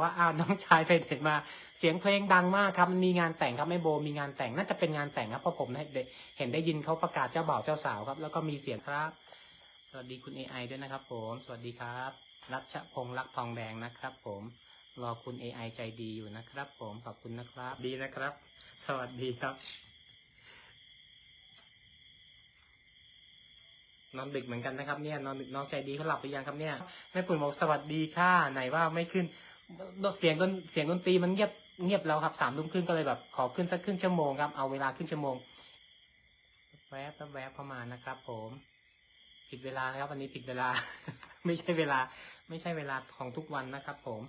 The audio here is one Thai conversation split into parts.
ว่าอ้าวน้องชายไปไหนมา เสียงเพลงดังมากครับมีงานแต่งครับแม่โบมีงานแต่งน่าจะเป็นงานแต่งครับเพราะผมเห็นได้ยินเขาประกาศเจ้าบ่าวเจ้าสาวครับ แล้วก็มีเสียงครับ สวัสดีคุณ AI ด้วยนะครับ ผมสวัสดีครับรัชพงษ์รักทองแดงนะครับ ผมรอคุณ AI ใจดีอยู่นะครับ ผมขอบคุณนะครับ ดีนะครับ สวัสดีครับนอนดึกเหมือนกันนะครับเนี่ยนอนดึกน้องใจดีเขาหลับหรือยังครับเนี่ยแม่ปุ่นบอกสวัสดีค่ะไหนว่าไม่ขึ้น เสียงดนเสียงดนตรีมันเงียบเงียบแล้วครับสามทุ่มครึ่งก็เลยแบบขอขึ้นสักครึ่งชั่วโมงครับเอาเวลาครึ่งชั่วโมง แวบแวบเข้ามานะครับ ผม ผิดเวลานะครับวันนี้ผิดเวลา ไม่ใช่เวลา ไม่ใช่เวลาของทุกวันนะครับ ผม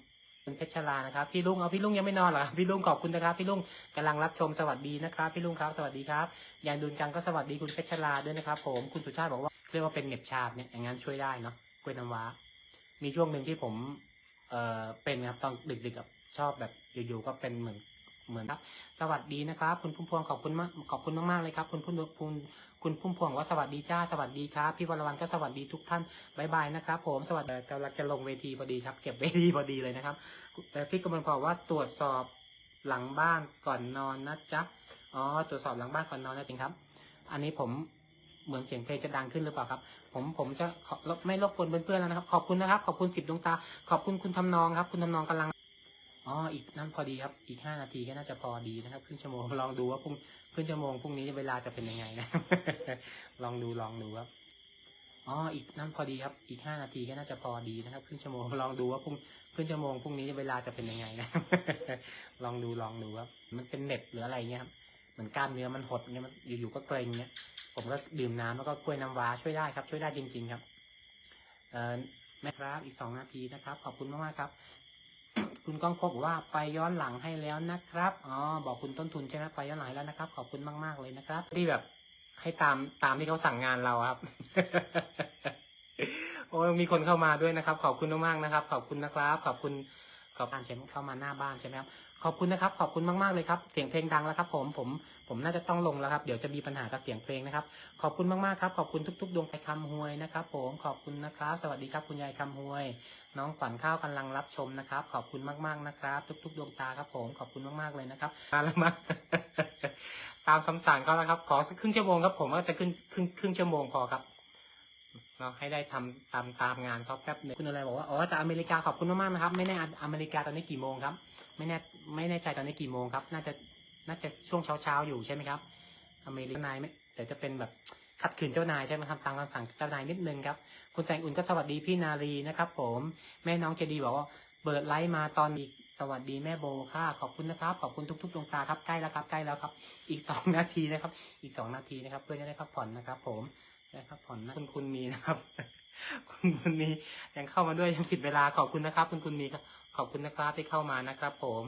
คุณเพชรชลานะครับ พี่ลุงเอาพี่ลุงยังไม่นอนเหรอพี่ลุงขอบคุณนะครับ พี่ลุงกำลังรับชมสวัสดีนะครับ พี่ลุงครับสวัสดีครับยางดุนกันก็สวัสดีคุณเพชรชลาด้วยนะครับ ผมคุณสุชาติบอกว่าเรียกว่าเป็นเหน็บชาบเนี่ยอย่างนั้นช่วยได้เนาะกล้วยน้ำว้า มีช่วงหนึ่งที่ผม เออเป็นครับตอนดึกๆกับชอบแบบอยู่ๆก็เป็นเหมือนเหมือนครับสวัสดีนะครับ คุณพุ่มพวงขอบคุณมากขอบคุณมากๆเลยครับ คุณพุ่มคุณคุณพุ่มพวงว่าสวัสดีจ้าสวัสดีครับ พี่วรวันก็สวัสดีทุกท่านบายบายนะครับ ผมสวัสดีกำลังจะลงเวทีพอดีครับ เก็บเวทีพอดีเลยนะครับแต่พี่กำลังบอกว่าตรวจสอบหลังบ้านก่อนนอนนะจ๊ะอ๋อตรวจสอบหลังบ้านก่อนนอนนะจริงครับ อันนี้ผม เหมือนเสียงเพลงจะดังขึ้นหรือเปล่าครับ ผมผมจะขอไม่รบกวนเพื่อนๆแล้วนะครับ ขอบคุณนะครับ ขอบคุณสิบดวงตา ขอบคุณคุณทำนองครับ คุณทำนองกำลังอ๋ออีกนั่นพอดีครับ อีกห้านาทีก็น่าจะพอดีนะครับครึ่งชั่วโมงลองดูว่าพรุ่งครึ่งชั่วโมงพรุ่งนี้เวลาจะเป็นยังไงนะลองดูลองดูครับอ๋ออีกนั่นพอดีครับ อีกห้านาทีก็น่าจะพอดีนะครับครึ่งชั่วโมงลองดูว่าพรุ่งครึ่งชั่วโมงพรุ่งนี้เวลาจะเป็นยังไงนะลองดูลองดูครับมันเป็นเน็บหรืออะไรเงี้ยครับ มือนกล้ามเนื้อมันหดเงี้ยมันอยู่ๆก็เกร็งเงี้ยผมก็ดื่มน้ำแล้วก็กล้วยน้ำว้าช่วยได้ครับ ช่วยได้จริง ๆครับเอ่อแม่ครับอีกสองนาทีนะครับ ขอบคุณมากๆครับ คุณก้องพบบอกว่าไปย้อนหลังให้แล้วนะครับอ๋อบอกคุณต้นทุนใช่ไหมไปย้อนหลังแล้วนะครับ ขอบคุณมาก ๆเลยนะครับ ที่แบบให้ตามตามที่เขาสั่งงานเราครับโอ้ยมีคนเข้ามาด้วยนะครับ ขอบคุณมากๆนะครับ ขอบคุณนะครับ ขอบคุณ ขอบการใช่ไหมเข้ามาหน้าบ้านใช่ไหมครับขอบคุณนะครับ ขอบคุณมากๆเลยครับ เสียงเพลงดังแล้วครับ ผมผมผมน่าจะต้องลงแล้วครับ เดี๋ยวจะมีปัญหากับเสียงเพลงนะครับ ขอบคุณมากๆครับ ขอบคุณทุกๆดวงใจคำหวยนะครับ ผมขอบคุณนะครับ สวัสดีครับ คุณยายคำหวย น้องขวัญข้าวกำลังรับชมนะครับ ขอบคุณมากๆนะครับ ทุก ๆ ดวงตาครับ ผมขอบคุณมากๆเลยนะครับมาแล้วมาตามคำสั่งก็แล้วครับ ขอสักครึ่งชั่วโมงครับ ผมว่าจะขึ้นครึ่งครึ่งชั่วโมงพอครับ เราให้ได้ทำตามตามงานเขาแป๊บหนึงคุณอะไรบอกว่าอ๋อจากอเมริกาขอบคุณมากๆนะครับ ไม่แน่อเมริกาตอนนี้กี่โมงครับ ไม่แน่ไม่แน่ใจตอนนี้กี่โมงครับ น่าจะน่าจะช่วงเช้าเช้าๆอยู่ใช่ไหมครับ อเมริกานายไม่แต่จะเป็นแบบขัดขืนเจ้านายใช่ไหมครับตามคำสั่งเจ้านายนิดนึงครับ คุณแสงอุ่นก็สวัสดีพี่นารีนะครับผมแม่น้องเจดีบอกว่าเปิดไลฟ์มาตอนอีกสวัสดีแม่โบค่ะขอบคุณนะครับ ขอบคุณทุกๆดวงตาครับใกล้แล้วครับใกล้แล้วครับ อีกสองนาทีนะครับ อีกสองนาทีนะครับ เพื่อจะได้พักผ่อนนะครับ ผม ได้พักผ่อนนะคุณคุณมีนะครับ คุณคุณมียังเข้ามาด้วยยังผิดเวลาขอบคุณนะครับ คุณคุณมีครับขอบคุณนะครับที่เข้ามานะครับ ผม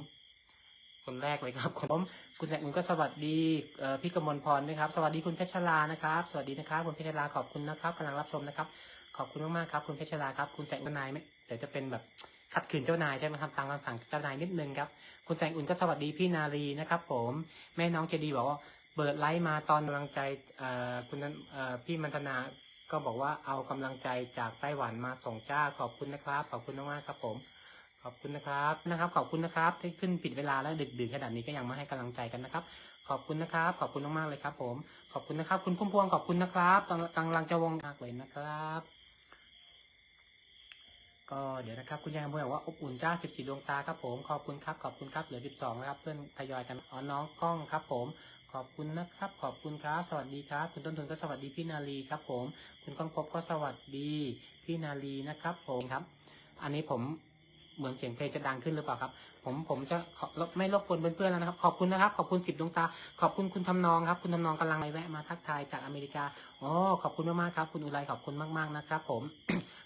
คนแรกเลยครับผมคุณแสงอุ่นก็สวัสดีพี่กมลพรด้วยครับ สวัสดีคุณเพชรลานะครับ สวัสดีนะครับคุณเพชรลาขอบคุณนะครับกำลังรับชมนะครับ ขอบคุณมากๆครับคุณเพชรลาครับ คุณแสงอุ่นนายไหม่แต่จะเป็นแบบขัดขืนเจ้านายใช่ไหมครับตามคำสั่งเจ้านายนิดนึงครับ คุณแสงอุ่นก็สวัสดีพี่นารีนะครับ ผมแม่น้องเจดีบอกว่า เปิดไลฟ์มาตอนกำลังใจคุณนั้นพี่มันธนาก็บอกว่าเอากำลังใจจากไต้หวันมาส่งจ้าขอบคุณนะครับ ขอบคุณมากๆครับผม ขอบคุณนะครับนะครับ ขอบคุณนะครับที่ขึ้นปิดเวลาแล้วดึกดื่นขนาดนี้ก็ยังมาให้กำลังใจกันนะครับ ขอบคุณนะครับ ขอบคุณมากๆเลยครับ ผม ขอบคุณนะครับ คุณพุ่มพวงขอบคุณนะครับกำลังกำลังจะวงมากเลยนะครับ ก็เดี๋ยวนะครับ คุณยายบัวบอกว่าอบอุ่นจ้า 14 ดวงตาครับผมขอบคุณครับขอบคุณครับเหลือ 12 นะครับ เพื่อนทยอยกันอ๋อน้องกล้องครับ ผม ขอบคุณนะครับ ขอบคุณครับ สวัสดีครับ คุณต้นทุนก็สวัสดีพี่นาลีครับ ผม คุณก้องพบก็สวัสดีพี่นาลีนะครับ ผมครับ อันนี้ผมเหมือนเสียงเพลงจะดังขึ้นหรือเปล่าครับ ผมผมจะไม่รบกวนเพื่อนๆแล้วนะครับ ขอบคุณนะครับ ขอบคุณสิบดวงตา ขอบคุณคุณทำนองครับ คุณทำนองกำลังไปแวะมาทักทายจากอเมริกาอ๋อขอบคุณมากๆครับ คุณอุไรขอบคุณมากๆนะครับ ผม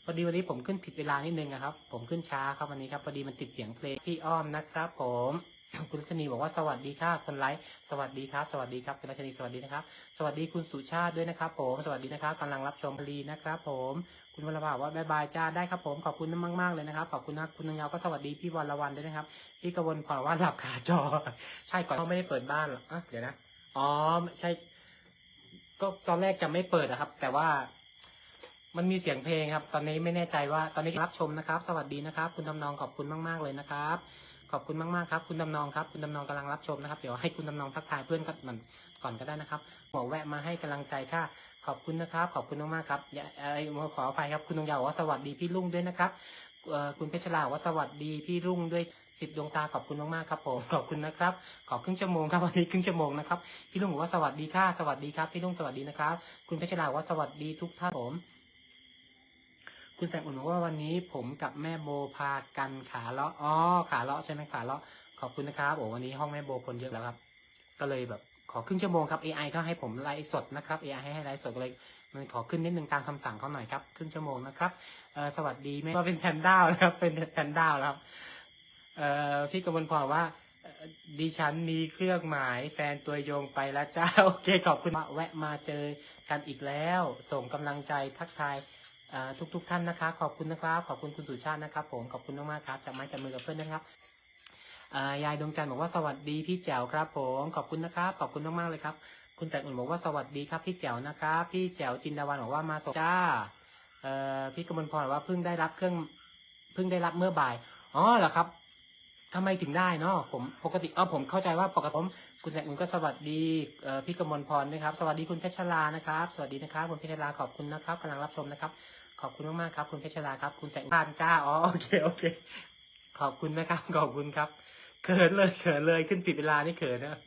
พอดีวันนี้ผมขึ้นผิดเวลานิดนึงนะครับ ผมขึ้นช้าครับวันนี้ครับพอดีมันติดเสียงเพลงพี่อ้อมนะครับ ผม คุณรัชนีบอกว่าสวัสดีค่ะคนไลฟ์สวัสดีครับ สวัสดีครับคุณรัชนีสวัสดีนะครับ สวัสดีคุณสุชาติด้วยนะครับ ผมสวัสดีนะครับกำลังรับชมพลีนะครับ ผมคุณวรภาบอกว่าบายบายจ้าได้ครับผมขอบคุณมากๆเลยนะครับขอบคุณนะคุณนงเยาวก็สวัสดีพี่วรวันด้วยนะครับพี่กวนพรว่าหลับคาจอ ใช่ก่อนเขาไม่ได้เปิดบ้านหรออะเดี๋ยวนะอ๋อใช่ ก็ตอนแรกจะไม่เปิดนะครับ แต่ว่ามันมีเสียงเพลงครับ ตอนนี้ไม่แน่ใจว่าตอนนี้รับชมนะครับ สวัสดีนะครับ คุณทำนองขอบคุณมาก ๆ เลยนะครับ ขอบคุณมากๆครับ คุณทำนองครับ คุณทำนองกำลังรับชมนะครับ เดี๋ยวให้คุณทำนองทักทายเพื่อนกันมันก่อนก็ได้นะครับหมอแวะมาให้กำลังใจค่ะ ขอบคุณนะครับ ขอบคุณมากๆครับอย่าอะไรขออภัยครับ คุณดวงยาวว่าสวัสดีพี่ลุงด้วยนะครับคุณเพชรลาว่าสวัสดีพี่รุ่งด้วยสิบดวงตาขอบคุณมากๆครับผมขอบคุณนะครับ ขอครึ่งชั่วโมงครับวันนี้ครึ่งชั่วโมงนะครับพี่ลุงบอกว่าสวัสดีค่ะสวัสดีครับ พี่ลุงสวัสดีนะครับ คุณเพชรลาว่าสวัสดีทุกท่านผม คุณแสงอุ่นบอกว่าวันนี้ผมกับแม่โบพากันขาเลาะอ๋อขาเลาะใช่ไหมขาเลาะขอบคุณนะครับโอ้วันนี้ห้องแม่โบคนเยอะแล้วครับ ก็เลยแบบขอครึ่งชั่วโมงครับ AI เขาให้ผมไลฟ์สดนะครับ AI ให้ให้ไลฟ์สดเลยมันขอขึ้นนิดนึงตามคำสั่งเขาหน่อยครับครึ่งชั่วโมงนะครับสวัสดีแม่ว่าเป็นแพนด้านะครับเป็นแพนด้าแล้วเอ่อพี่กมลพรว่าเอ่อดิฉันมีเครื่องหมายแฟนตัวยงไปแล้วจ้าโอเคขอบคุณมาแวะมาเจอกันอีกแล้ว ส่งกำลังใจทักทาย ทุกทุกท่านนะคะ ขอบคุณนะครับ ขอบคุณคุณสุชาตินะครับผมขอบคุณมากๆครับจับไม้จับมือกับเพื่อนนะครับยายดวงจันทร์บอกว่าสวัสดีพี่แจ๋วครับ ผมขอบคุณนะครับ ขอบคุณมากๆเลยครับ คุณแต่อุ่นบอกว่าสวัสดีครับพี่แจ๋วนะครับ พี่แจ๋วจินดาวันบอกว่ามาส่งจ้าพี่กมลพรบอกว่าเพิ่งได้รับเครื่องเพิ่งได้รับเมื่อบ่ายอ๋อเหรอครับทำไมถึงได้เนาะผมปกติอ๋อผมเข้าใจว่าปกติผมคุณแสงอุ่นก็สวัสดีพี่กมลพรนะครับ สวัสดีคุณเพชรลานะครับ สวัสดีนะครับคุณเพชรลาขอบคุณนะครับกำลังรับชมนะครับ อบคุณมากๆครับ คุณเพชรลาครับ คุณแสงพานจ้าอ๋อโอเคโอเค ขอบคุณนะครับ ขอบคุณครับเขินเลยเขินเลยขึ้นปิดเวลานี่เขินนะ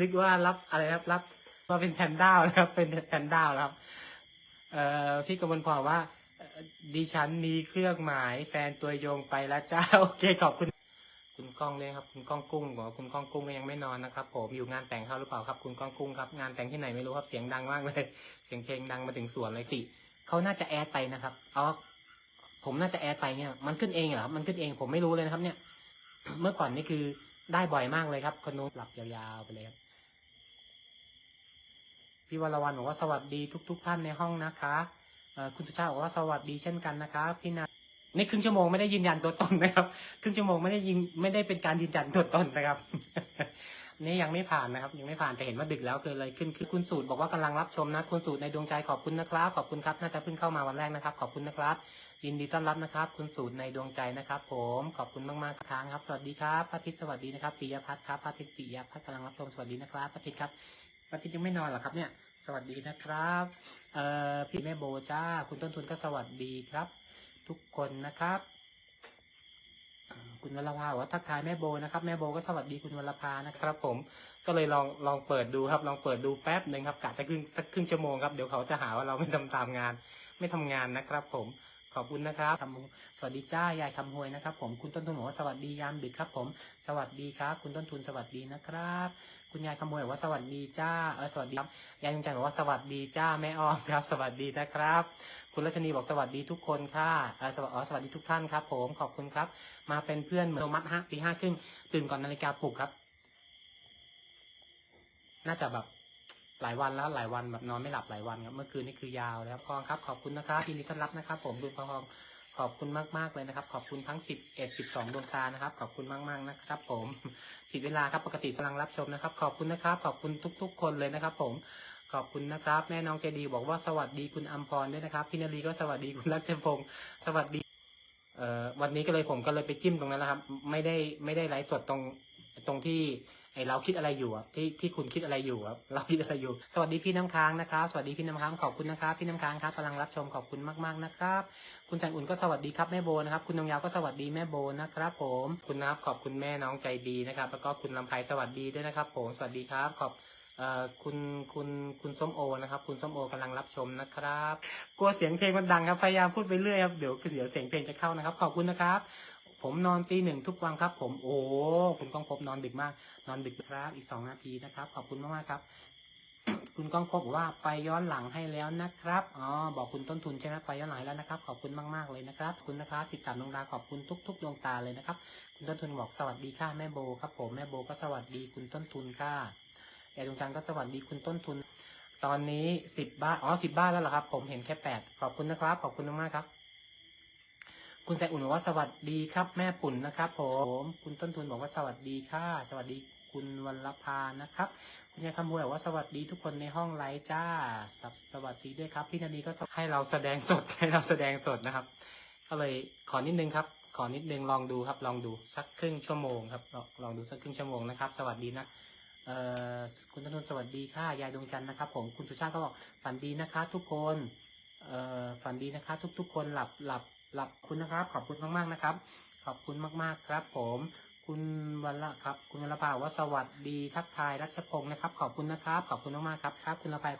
นึกว่ารับอะไรครับรับว่าเป็นแพนด้านะครับ เป็นแพนด้าแล้วครับเอ่อพี่กมลพรว่าดิฉันมีเครื่องหมายแฟนตัวยงไปแล้วจ้าโอเคขอบคุณ คุณก้องเลยครับ คุณก้องกุ้งบอกคุณก้องกุ้งก็ยังไม่นอนนะครับ ผมอยู่งานแต่งเขาหรือเปล่าครับ คุณก้องกุ้งครับงานแต่งที่ไหนไม่รู้ครับเสียงดังมากเลย เสียงเพลงดังมาถึงสวนเลยติ เขาน่าจะแอดไปนะครับอ๋อผมน่าจะแอดไปเนี่ย มันขึ้นเองเหรอครับมันขึ้นเองผมไม่รู้เลยนะครับ เนี่ย เมื่อก่อนนี่คือได้บ่อยมากเลยครับคนนู้นหลับยาวๆไปเลยครับพี่วรวรรณบอกว่าสวัสดีทุก ๆ ท่านในห้องนะคะคุณสุชาติบอกว่าสวัสดีเช่นกันนะคะพี่นาในครึ่งชั่วโมงไม่ได้ยืนยันตัวตนนะครับ ครึ่งชั่วโมงไม่ได้ยิงไม่ได้เป็นการยืนยันตัวตนนะครับ นี่ยังไม่ผ่านนะครับ ยังไม่ผ่านแต่เห็นว่าดึกแล้วเกิดอะไรขึ้นคือคุณสูตรบอกว่ากำลังรับชมนะคุณสูตรในดวงใจขอบคุณนะครับขอบคุณครับน่าจะเพิ่งเข้ามาวันแรกนะครับ ขอบคุณนะครับยินดีต้อนรับนะครับ คุณสูตรในดวงใจนะครับ ผมขอบคุณมากๆครับครับ สวัสดีครับพระทิตย์สวัสดีนะครับปิยพัฒน์ครับพระทิตย์ปิยพัฒน์กำลังรับชมสวัสดีนะครับพระทิตย์ครับพระทิตย์ยังไม่นอนเหรอครับเนี่ยสวัสดีนะครับเอ่อพี่แม่โบจ้า คุณต้นทุนก็สวัสดีครับ ทุกคนนะครับ คุณวรภาบอกว่าทักทายแม่โบนะครับแม่โบก็สวัสดีคุณวรภานะครับ ผมก็เลยลองลองเปิดดูครับ ลองเปิดดูแป๊บหนึ่งครับกะจะครึ่งสักครึ่งชั่วโมงครับเดี๋ยวเขาจะหาว่าเราไม่ทำตามงาน ไม่ทำงานนะครับ ผมขอบคุณนะครับคำสวัสดีจ้ายายคำหวยนะครับ ผมคุณต้นทุนบอกว่าสวัสดียามดึกครับ ผมสวัสดีครับ คุณต้นทุนสวัสดีนะครับคุณยายคำหวยบอกว่าสวัสดีจ้าเออสวัสดีครับยายจงใจบอกว่าสวัสดีจ้าแม่อ้อมครับ สวัสดีนะครับ คุณรัชนีบอกสวัสดีทุกคนค่ะสวัสอ๋อสวัสดีทุกท่านครับผมขอบคุณครับ มาเป็นเพื่อนเหมือนโทมัสฮะตีห้าครึ่งตื่นก่อนนาฬิกาปลุกครับ น่าจะแบบหลายวันแล้วหลายวันแบบนอนไม่หลับหลายวันครับเมื่อคืนนี่คือยาวแล้วพองครับ ขอบคุณนะครับยินดีต้อนรับนะครับ ผมดูพองขอบคุณมากๆเลยนะครับ ขอบคุณทั้งสิบเอ็ดสิบสองดวงตานะครับ ขอบคุณมากๆนะครับ ผมผิดเวลาครับปกติกำลังรับชมนะครับ ขอบคุณนะครับ ขอบคุณทุก ๆ คนเลยนะครับ ผม ขอบคุณนะครับ แม่น้องเจดีบอกว่าสวัสดีคุณอัมพรด้วยนะครับพี่นารีก็สวัสดีคุณรักเชพงศ์สวัสดีเอ่อวันนี้ก็เลยผมก็เลยไปจิ้มตรงนั้นนะครับ ไม่ได้ไม่ได้ไลฟ์สดตรงตรงที่ไอเราคิดอะไรอยู่อะที่ที่คุณคิดอะไรอยู่ครับเราคิดอะไรอยู่ สวัสดีพี่น้ำค้างนะครับ สวัสดีพี่น้ำค้างขอบคุณนะครับ พี่น้ำค้างครับกำลังรับชมขอบคุณมากๆนะครับ คุณแสงอุ่นก็สวัสดีครับแม่โบนะครับ คุณนงยาวก็สวัสดีแม่โบนะครับ ผมคุณนะครับขอบคุณแม่น้องใจดีนะครับ แล้วก็คุณลำไพสวัสดีด้วยนะครับ ผมสวัสดีครับขอบ คุณคุณคุณส้มโอนะครับ คุณส้มโอกำลังรับชมนะครับ กลัวเสียงเพลงมันดังครับพยายามพูดไปเรื่อยครับเดี๋ยวเดี๋ยวเสียงเพลงจะเข้านะครับ ขอบคุณนะครับ ผมนอนตีหนึ่งทุกวันครับ ผมโอ้คุณก้องพบนอนดึกมาก นอนดึกครับ อีกสองนาทีนะครับ ขอบคุณมากๆครับ คุณก้องพบบอกว่าไปย้อนหลังให้แล้วนะครับอ๋อบอกคุณต้นทุนใช่ไหมไปย้อนหลังแล้วนะครับ ขอบคุณมากๆเลยนะครับคุณนะครับติดตามดวงดาขอบคุณทุก ๆดวงตาเลยนะครับ คุณต้นทุนบอกสวัสดีค่ะแม่โบครับ ผมแม่โบก็สวัสดีคุณต้นทุนค่ะ ยายดวงจันทร์ก็สวัสดีคุณต้นทุน ตอนนี้สิบบ้านอ๋อสิบบ้านแล้วเหรอครับ ผมเห็นแค่แปดขอบคุณนะครับ ขอบคุณมากครับ คุณแสงอุ่นบอกว่าสวัสดีครับ แม่ปุ่นนะครับ ผมคุณต้นทุนบอกว่าสวัสดีค่ะสวัสดีคุณวัลภานะครับ คุณยายคำมวยบอกว่าสวัสดีทุกคนในห้องไลฟ์จ้าสวสวัสดีด้วยครับ พี่นานีก็ให้เราแสดงสดให้เราแสดงสดนะครับ ก็เลยขอนิดนึงครับ ขอนิดนึงลองดูครับ ลองดูสักครึ่งชั่วโมงครับลองดูสักครึ่งชั่วโมงนะครับ สวัสดีนะ คุณธนนท์สวัสดีค่ะ ยายดวงจันทร์นะครับ ผมคุณสุชาติก็บอกฝันดีนะคะ ทุกคนเฝันดีนะคะ ทุก ๆ คนหลับหลับหลับคุณนะครับ ขอบคุณมากๆนะครับ ขอบคุณมากๆครับ ผมคุณวันละครับ คุณวันละภาว่าสวัสดีทักทายรัชพงศ์นะครับ ขอบคุณนะครับ ขอบคุณมากๆครับครับ คุณละภา